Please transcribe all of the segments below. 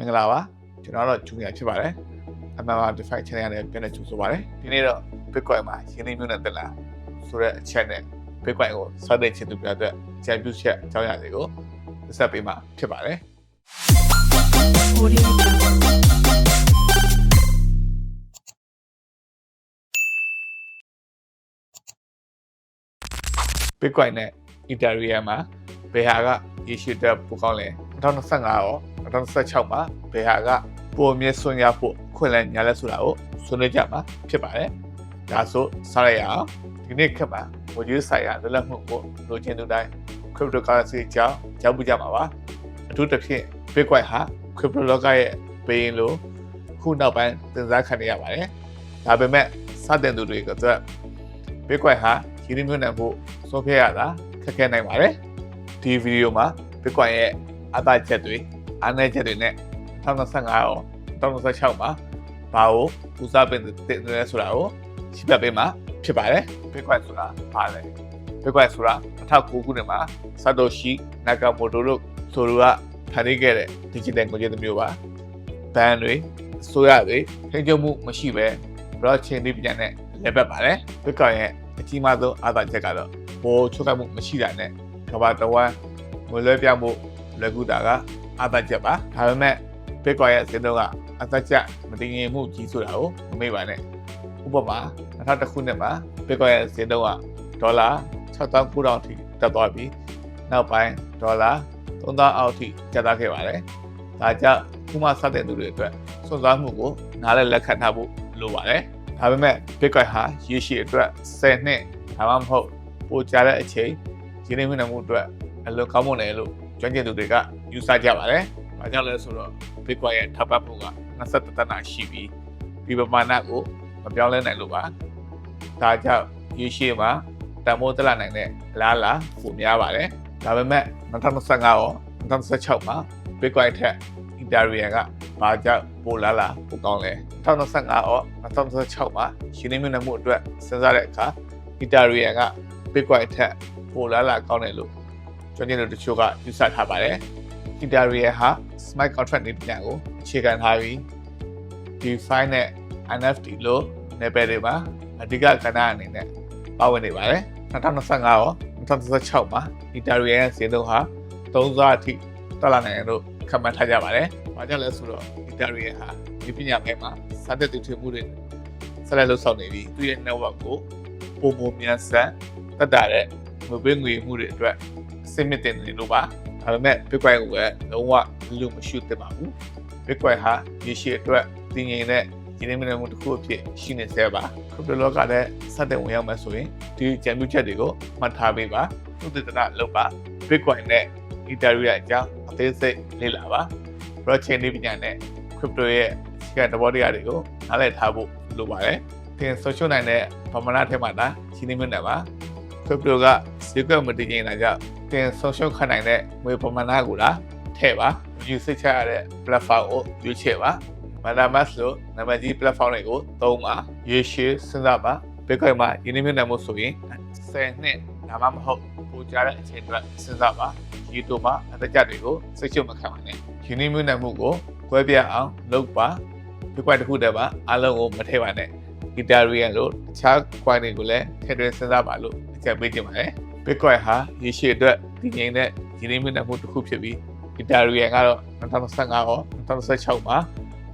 မင်္ဂလာပါကျွန်တော်တော့ဂျူနီယာဖြစ်ပါတယ်အမှန်ပါ DeFi channel နဲ့ပြန်လည်ကြိုဆိုပါတယ်ဒီနေ့တော့ Bitcoin မှာရင်းနှီးမြှုပ်နှံတက်လာဆိုတဲ့အချက်နဲ့ Bitcoin ကိုစတင်ချင်သူများအတွက်အကြံပြုချက်အကြောင်းအရာတွေကိုသက်ဆက်ပေးမှာဖြစ်ပါတယ် Audio. Bitcoin နဲ့ Ethereum မှာဘယ်ဟာကရရှိတဲ့ပိုကောင်းလဲ2025ရော 2026မှာဘယ်ဟာကပိုအမြင့်ဆွံ့ရဖို့ခွင့်လန်းညာလဲဆိုတာကိုဆွေးနွေးကြမှာဖြစ်ပါတယ်ဒါဆိုစားရအောင်ဒီနေ့ခက်မှာဝေကြီးဆိုင်ရာလွတ်လပ်မှုကိုလိုချင်သူတိုင်း cryptocurrency အကြောင်းကြားပူကြမှာပါအထူးသဖြင့် Bitcoin ဟာ crypto လောကရဲ့ဘိန်းလို့ခုနောက်ပိုင်းသင်စားခံနေရပါတယ်ဒါပေမဲ့စတင်သူတွေကအတွက် Bitcoin ဟာရင်းနှီးမြှုပ်နှံဖို့ဆုံးဖြတ်ရတာခက်ခဲနိုင်ပါတယ်ဒီဗီဒီယိုမှာ Bitcoin ရဲ့အသားချက်တွေ အားနည်းချက်တွေနဲ့2025ရော2026မှာဘာကိုဦးစားပေးတဲ့လဲဆိုတာကိုရှင်းပြပေးမှာဖြစ်ပါတယ် Bitcoin ဆိုတာဘာလဲ Bitcoin ဆိုတာ2009ခုနှစ်မှာ Satoshi Nakamoto တို့ဆိုသူကဖန်တီးခဲ့တဲ့ digital ငွေကြေးတစ်မျိုးပါဘဏ်တွေအစိုးရတွေထိန်းချုပ်မှုမရှိဘဲ blockchain ဒီပြန်နဲ့လက်ပတ်ပါတယ် Bitcoin ရဲ့အကြီးမားဆုံးအားသာချက်ကတော့ဘောချုပ်ကမှုမရှိတာနဲ့ကမ္ဘာတဝန်းငွေလွှဲပြောင်းမှုလွယ်ကူတာက အားသာချက်ပါဒါပေမဲ့ Bitcoin ရဲ့ဈေးနှုန်းကအသက်ချက်မတည်ငြိမ်မှုကြီးဆိုတာကိုမမေ့ပါနဲ့ဥပမာ2000ခုနှစ်မှာ Bitcoin ရဲ့ဈေးနှုန်းကဒေါ်လာ6900အထိတက်သွားပြီးနောက်ပိုင်းဒေါ်လာ3000အောက်အထိကျသွားခဲ့ပါတယ်ဒါကြောင့်ခုမှစတဲ့သူတွေအတွက်စွန့်စားမှုကိုနားလည်လက်ခံထားဖို့လိုပါတယ်ဒါပေမဲ့ Bitcoin ဟာရည်ရှိအတွက်10နှစ်ဒါမှမဟုတ်ပိုကြာတဲ့အချိန်ရင်းနှီးမြှုပ်နှံမှုအတွက်အလွန်ကောင်းမွန်တယ်လို့ ကျွမ်းကျင်သူတွေကယူဆကြပါတယ်။ဘာကြောင့်လဲဆိုတော့ Bitcoin ရဲ့ထောက်ပံ့မှုက27တန်းတာရှိပြီးဒီပမာဏကိုမပြောင်းလဲနိုင်လို့ပါ။ဒါကြောင့်ရည်ရှိမှာတန်ဖိုးတက်လာနိုင်တဲ့အလားအလာပိုများပါတယ်။ဒါပေမဲ့2025ရော2026မှာ Bitcoin ထက် Ethereum ကဘာကြောင့်ပိုလာလာပိုကောင်းလဲ2025ရော2026မှာရှင်းနေမြင့်မှုအတွက်စဉ်းစားတဲ့အခါ Ethereum က Bitcoin ထက်ပိုလာလာကောင်းတယ်လို့ ကျွမ်းကျင်သူတချို့ကယူဆထားပါတယ် Ethereum ဟာ smart contract တွေပြန်ကိုအခြေခံထားပြီး DeFi နဲ့ NFT လို့နယ်ပယ်တွေမှာအဓိကကဏ္ဍအနေနဲ့ပါဝင်နေပါတယ်2025ရော2026မှာ Ethereum ရဲ့ဈေးနှုန်းဟာ3ဆအထိတက်လာနိုင်တယ်လို့ခန့်မှန်းထားကြပါတယ်။ဘာကြောင့်လဲဆိုတော့ Ethereum ဟာဒီပညာပိုင်းမှာစတဲ့တည်ထွင်မှုတွေဆက်လက်လှုပ်ဆောင်နေပြီးသူ့ရဲ့ network ကိုပုံပုံမြန်ဆန်တက်တာတဲ့ ငွေပေးငွေမှုတွေအတွက်အဆင့်မြင့်တင်နေလို့ပါ။ဒါပေမဲ့ Bitcoin ကိုလည်းလုံးဝလူမရှိသင့်ပါဘူး။ Bitcoin ဟာရေရှည်အတွက်တည်ငြိမ်တဲ့ဒီနေ့မနေ့မှုတစ်ခုအဖြစ်ရှိနေသေးပါ။ crypto လောကထဲစတဲ့ဝင်ရောက်မယ်ဆိုရင်ဒီကြံပြုချက်တွေကိုမှတ်ထားပေးပါ။သုတေသနလုပ်ပါ Bitcoin နဲ့ Ethereum အကြောင်းအသေးစိတ်လေ့လာပါ blockchain နည်းပညာနဲ့ crypto ရဲ့အခြေခံသဘောတရားတွေကိုနားလည်ထားဖို့လိုပါတယ်။သင်ဆုံးရှုံးနိုင်တဲ့ပမာဏထဲမှာဒါရှင်းနေမြတ်နေပါ crypto ကဈေးကွက်မတည်ငြိမ်တာကြောင့်သင်ဆုံးရှုံးခံနိုင်တဲ့ငွေပမာဏကိုလားထည့်ပါယူစိတ်ချရတဲ့ platform ကိုရွေးချယ်ပါ MetaMask လို့နာမည်ကြီး platform တွေကိုသုံးပါရေရှည်စဉ်းစားပါ Bitcoin မှာယင်းနှိမ့်နေမှုဆိုရင်10နှစ်ဒါမှမဟုတ်ပိုကြတဲ့အချိန်အတွက်စဉ်းစားပါဒီတို့မှာအသက်ကြတွေကိုစိတ်ချမခံပါနဲ့ယင်းနှိမ့်နေမှုကိုကွဲပြားအောင်လုပ်ပါ Bitcoin တစ်ခုတည်းပါအားလုံးကိုမထည့်ပါနဲ့ Ethereum လို့တခြား coin တွေကိုလည်းထည့်သွင်းစဉ်းစားပါလို့အ ကြံပေးချင်ပါတယ် Bitcoin ဟာရေရှည်အတွက်တည်ငြိမ်တဲ့ယင်းနှိမ့်နေမှုတစ်ခုဖြစ်ပြီး Ethereum ကတော့2025ရော2026မှာ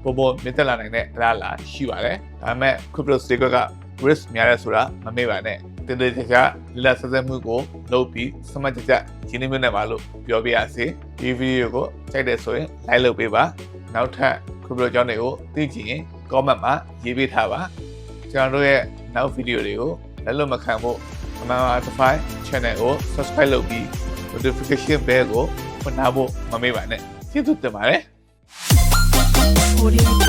ပုံပုံမြင့်တက်လာနိုင်တဲ့အလားအလာရှိပါတယ်။ဒါပေမဲ့ crypto stake က risk များရဲဆိုတာမမေ့ပါနဲ့။တင်းတင်းကြပ်ကြပ်လက်ဆက်ဆက်မှုကိုလုပ်ပြီးစမတ်ကြပ်ကြပ်ရင်းနှီးမြှုပ်နှံပါလို့ပြောပြရစီ။ဒီဗီဒီယိုကိုကြိုက်တယ်ဆိုရင် like လုပ်ပေးပါ။နောက်ထပ် crypto အကြောင်းတွေကိုသိချင်ရင် comment မှာရေးပေးထားပါ။ကျွန်တော်တို့ရဲ့နောက်ဗီဒီယိုတွေကိုလက်လွတ်မခံဖို့ အမှန်အတိုင်း channel ကို subscribe လုပ်ပြီး notification bell ကိုဖွင့်ထားဖို့မမေ့ပါနဲ့ကျေးဇူးတင်ပါတယ် Audio.